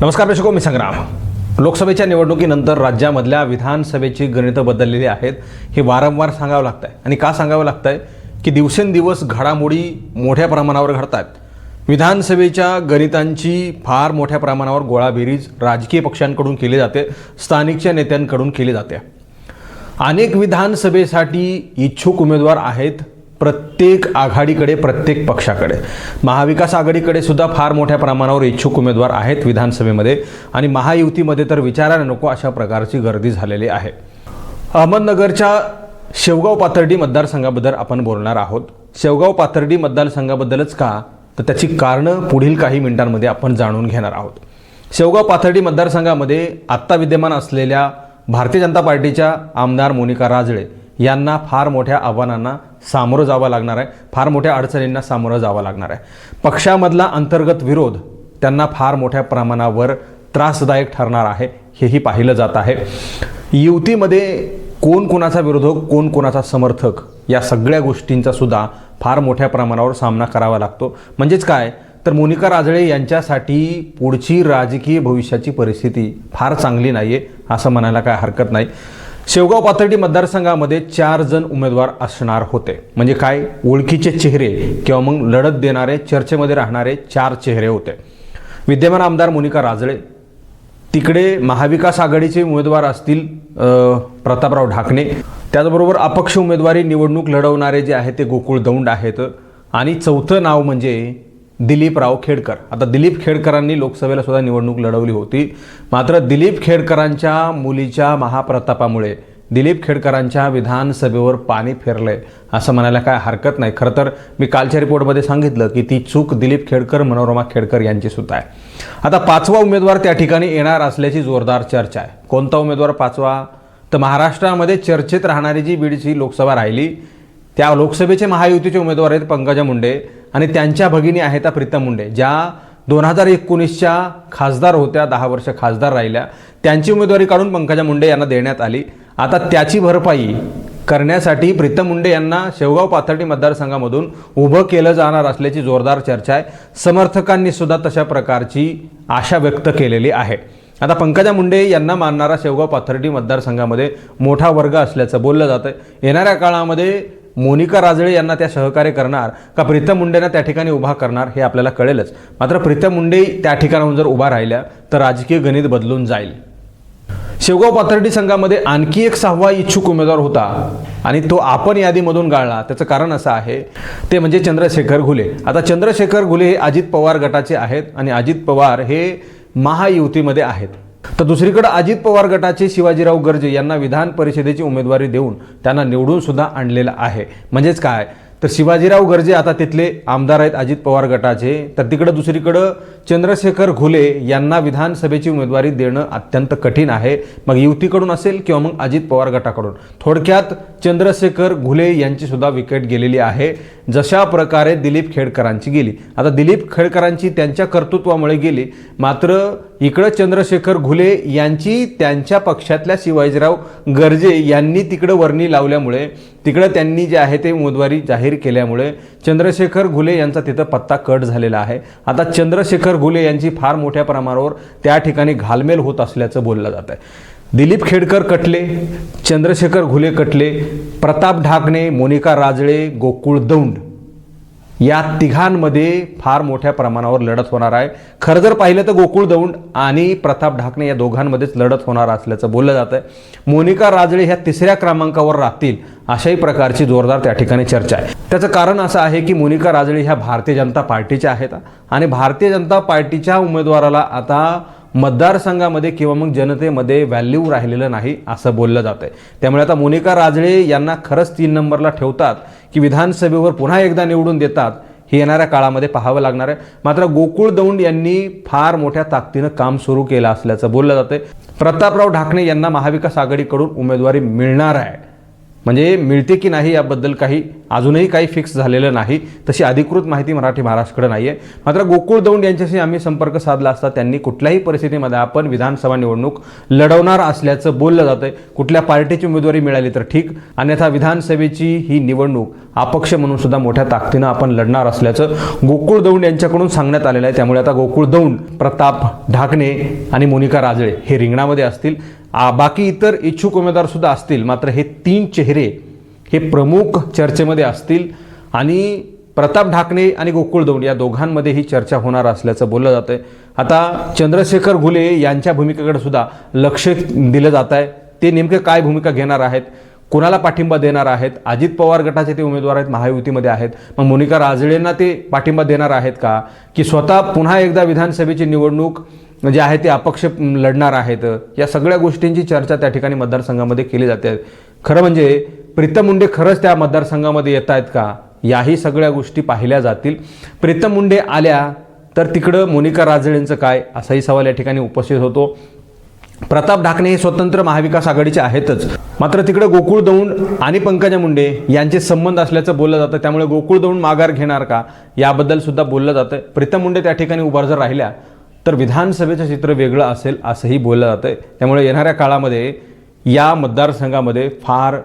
नमस्कार प्रेक्षको मी संग्राम. लोकसभेच्या निवडणुकीनंतर राज्यामधल्या विधानसभेची गणितं बदललेली आहेत. हे वारंवार सांगावं लागतं आहे आणि का सांगावं लागतं आहे की दिवसेंदिवस घडामोडी मोठ्या प्रमाणावर घडत आहेत विधानसभेच्या गणितांची फार मोठ्या प्रमाणावर गोळाबेरीज राजकीय पक्षांकडून केली जाते स्थानिकच्या नेत्यांकडून केली जाते. अनेक विधानसभेसाठी इच्छुक उमेदवार आहेत. प्रत्येक आघाडीकडे प्रत्येक पक्षाकडे. महाविकास आघाडीकडे सुद्धा फार मोठ्या प्रमाणावर इच्छुक उमेदवार आहेत विधानसभेमध्ये आणि महायुतीमध्ये तर विचारायला नको अशा प्रकारची गर्दी झालेली आहे. अहमदनगरच्या शेवगाव पाथर्डी मतदारसंघाबद्दल आपण बोलणार आहोत. शेवगाव पाथर्डी मतदारसंघाबद्दलच का? तर त्याची कारणं पुढील काही मिनिटांमध्ये आपण जाणून घेणार आहोत. शेवगाव पाथर्डी मतदारसंघामध्ये आत्ता विद्यमान असलेल्या भारतीय जनता पार्टीच्या आमदार मोनिका राजळे यांना फार मोठ्या आव्हानांना सामोरं जावं लागणार आहे. फार मोठ्या अडचणींना सामोरं जावं लागणार आहे. पक्षामधला अंतर्गत विरोध त्यांना फार मोठ्या प्रमाणावर त्रासदायक ठरणार आहे हेही पाहिलं जात आहे. युतीमध्ये कोण कोणाचा विरोधक कोण कोणाचा समर्थक या सगळ्या गोष्टींचा सुद्धा फार मोठ्या प्रमाणावर सामना करावा लागतो. म्हणजेच काय? तर मोनिका राजळे यांच्यासाठी पुढची राजकीय भविष्याची परिस्थिती फार चांगली नाही आहे असं म्हणायला काय हरकत नाही. शेवगाव पाथर्डी मतदारसंघामध्ये चार जण उमेदवार असणार होते. म्हणजे काय? ओळखीचे चेहरे किंवा मग लढत देणारे चर्चेमध्ये राहणारे चार चेहरे होते. विद्यमान आमदार मोनिका राजळे तिकडे महाविकास आघाडीचे उमेदवार असतील प्रतापराव ढाकणे. त्याचबरोबर अपक्ष उमेदवारी निवडणूक लढवणारे जे आहेत ते गोकुळ दौंड आहेत. आणि चौथं नाव म्हणजे दिलीपराव खेडकर. आता दिलीप खेडकरांनी लोकसभेला सुद्धा निवडणूक लढवली होती. मात्र दिलीप खेडकरांच्या मुलीच्या महाप्रतापामुळे दिलीप खेडकरांच्या विधानसभेवर पाणी फिरलंय असं म्हणायला काय हरकत नाही. खरं तर मी कालच्या रिपोर्टमध्ये सांगितलं की ती चूक दिलीप खेडकर मनोरमा खेडकर यांची सुद्धा आहे. आता पाचवा उमेदवार त्या ठिकाणी येणार असल्याची जोरदार चर्चा आहे. कोणता उमेदवार पाचवा? तर महाराष्ट्रामध्ये चर्चेत राहणारी जी बीडची लोकसभा राहिली त्या लोकसभेचे महायुतीचे उमेदवार आहेत पंकजा मुंडे. आणि त्यांच्या भगिनी आहेत त्या प्रीतम मुंडे ज्या दोन हजार एकोणीसच्या खासदार होत्या दहा वर्ष खासदार राहिल्या. त्यांची उमेदवारी काढून पंकजा मुंडे यांना देण्यात आली. आता त्याची भरपाई करण्यासाठी प्रीतम मुंडे यांना शेवगाव पाथर्डी मतदारसंघामधून उभं केलं जाणार असल्याची जोरदार चर्चा आहे. समर्थकांनी सुद्धा तशा प्रकारची आशा व्यक्त केलेली आहे. आता पंकजा मुंडे यांना मानणारा शेवगाव पाथर्डी मतदारसंघामध्ये मोठा वर्ग असल्याचं बोललं जातं येणाऱ्या काळामध्ये मोनिका राजळे यांना त्या सहकार्य करणार का प्रीतम मुंडेंना त्या ठिकाणी उभा करणार हे आपल्याला कळेलच. मात्र प्रीतम मुंडे त्या ठिकाणाहून जर उभा राहिल्या तर राजकीय गणित बदलून जाईल. शेवगाव पाथर्डी संघामध्ये आणखी एक सहावा इच्छुक उमेदवार होता आणि तो आपण यादीमधून गाळला. त्याचं कारण असं आहे ते म्हणजे चंद्रशेखर घुले. आता चंद्रशेखर घुले हे अजित पवार गटाचे आहेत आणि अजित पवार हे महायुतीमध्ये आहेत. तर दुसरीकडे अजित पवार गटाचे शिवाजीराव गर्जे यांना विधान परिषदेची उमेदवारी देऊन त्यांना निवडून सुद्धा आणलेलं आहे. म्हणजेच काय? तर शिवाजीराव गर्जे आता तिथले आमदार आहेत अजित पवार गटाचे. तर तिकडं दुसरीकडं चंद्रशेखर घुले यांना विधानसभेची उमेदवारी देणं अत्यंत कठीण आहे. मग युतीकडून असेल किंवा मग अजित पवार गटाकडून? थोडक्यात चंद्रशेखर घुले यांची सुद्धा विकेट गेलेली आहे. जशा प्रकारे दिलीप खेडकरांची गेली. आता दिलीप खेडकरांची त्यांच्या कर्तृत्वामुळे गेली. मात्र इकडं चंद्रशेखर घुले यांची त्यांच्या पक्षातल्या शिवाजीराव गर्जे यांनी तिकडं वर्णी लावल्यामुळे तिकडं त्यांनी जे आहे ते उमेदवारी जाहीर केल्यामुळे चंद्रशेखर घुले यांचा तिथं पत्ता कट झालेला आहे. आता चंद्रशेखर घुले यांची फार मोठ्या प्रमाणावर त्या ठिकाणी घालमेल होत असल्याचं बोललं जात आहे. दिलीप खेडकर कटले चंद्रशेखर घुले कटले प्रताप ढाकणे मोनिका राजळे गोकुळ दौंड. या तिघांमध्ये फार मोठ्या प्रमाणावर लढत होणार आहे. खरं जर पाहिलं तर गोकुळ दौंड आणि प्रताप ढाकणे या दोघांमध्येच लढत होणार असल्याचं बोललं जात आहे मोनिका राजळे ह्या तिसऱ्या क्रमांकावर राहतील अशाही प्रकारची जोरदार त्या ठिकाणी चर्चा आहे. त्याचं कारण असं आहे की मोनिका राजळे ह्या भारतीय जनता पार्टीच्या आहेत आणि भारतीय जनता पार्टीच्या उमेदवाराला आता मतदारसंघामध्ये किंवा मग जनतेमध्ये व्हॅल्यू राहिलेलं नाही असं बोललं जात आहे त्यामुळे आता मोनिका राजळे यांना खरंच तीन नंबरला ठेवतात की विधानसभेवर पुन्हा एकदा निवडून देतात हे येणाऱ्या काळामध्ये पाहावं लागणार आहे. मात्र गोकुळ दौंड यांनी फार मोठ्या ताकदीनं काम सुरू केलं असल्याचं बोललं जातं प्रतापराव ढाकणे यांना महाविकास आघाडीकडून उमेदवारी मिळणार आहे. म्हणजे मिळते की नाही याबद्दल काही अजूनही काही फिक्स झालेलं नाही. तशी अधिकृत माहिती मराठी महाराष्ट्राकडे नाही आहे मात्र गोकुळ दौंड यांच्याशी आम्ही संपर्क साधला असता त्यांनी कुठल्याही परिस्थितीमध्ये आपण विधानसभा निवडणूक लढवणार असल्याचं बोललं जातंय. कुठल्या पार्टीची उमेदवारी मिळाली तर ठीक. अन्यथा विधानसभेची ही निवडणूक अपक्ष म्हणून सुद्धा मोठ्या ताकदीनं आपण लढणार असल्याचं गोकुळ दौंड यांच्याकडून सांगण्यात आलेलं आहे. त्यामुळे आता गोकुळ दौंड प्रताप ढाकणे आणि मोनिका राजळे हे रिंगणामध्ये असतील. बाकी इतर इच्छुक उमेदवार सुद्धा असतील. मात्र हे तीन चेहरे हे प्रमुख चर्चेमध्ये असतील. आणि प्रताप ढाकणे आणि गोकुळ दौंड या दोघांमध्ये ही चर्चा होणार असल्याचं बोललं जातं आहे आता चंद्रशेखर घुले यांच्या भूमिकेकडे सुद्धा लक्ष दिलं जात आहे ते नेमकं काय भूमिका घेणार आहेत? कोणाला पाठिंबा देणार आहेत? अजित पवार गटाचे ते उमेदवार आहेत महायुतीमध्ये आहेत. मग मोनिका राजळेंना ते पाठिंबा देणार आहेत का? की स्वतः पुन्हा एकदा विधानसभेची निवडणूक जे आहे ते अपक्ष लढणार आहेत. या सगळ्या गोष्टींची चर्चा त्या ठिकाणी मतदारसंघामध्ये केली जाते. खरं म्हणजे प्रीतम मुंडे खरंच त्या मतदारसंघामध्ये येत आहेत का? याही सगळ्या गोष्टी पाहिल्या जातील. प्रीतम मुंडे आल्या तर तिकडं मोनिका राजळेंचं काय? असाही सवाल या ठिकाणी उपस्थित होतो. प्रताप ढाकणे हे स्वतंत्र महाविकास आघाडीचे आहेतच. मात्र तिकडे गोकुळ दौंड आणि पंकजा मुंडे यांचे संबंध असल्याचं बोललं जातं. त्यामुळे गोकुळ दौंड माघार घेणार का? याबद्दल सुद्धा बोललं जातं. प्रीतम मुंडे त्या ठिकाणी उभार जर राहिल्या तर विधानसभेचं चित्र वेगळं असेल असंही बोललं जातं आहे त्यामुळे येणाऱ्या काळामध्ये या मतदारसंघामध्ये फार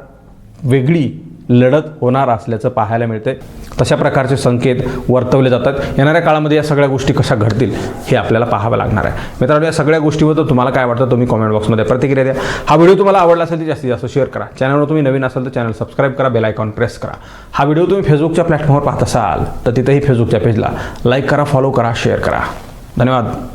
वेगळी लढत होणार असल्याचं पाहायला मिळते तशा प्रकारचे संकेत वर्तवले जातात. येणाऱ्या काळामध्ये या सगळ्या गोष्टी कशा घडतील हे आपल्याला पाहावं लागणार आहे. मित्रांनो या सगळ्या गोष्टीबद्दल तुम्हाला काय वाटतं तुम्ही कॉमेंट बॉक्समध्ये प्रतिक्रिया द्या. हा व्हिडिओ तुम्हाला आवडला असेल तर जास्तीत जास्त शेअर करा. चॅनलवर तुम्ही नवीन असाल तर चॅनल सबस्क्राईब करा बेल आयकॉन प्रेस करा. हा व्हिडिओ तुम्ही फेसबुकच्या प्लॅटफॉर्मवर पाहत असाल तर तिथेही फेसबुकच्या पेजला लाईक करा फॉलो करा शेअर करा. धन्यवाद.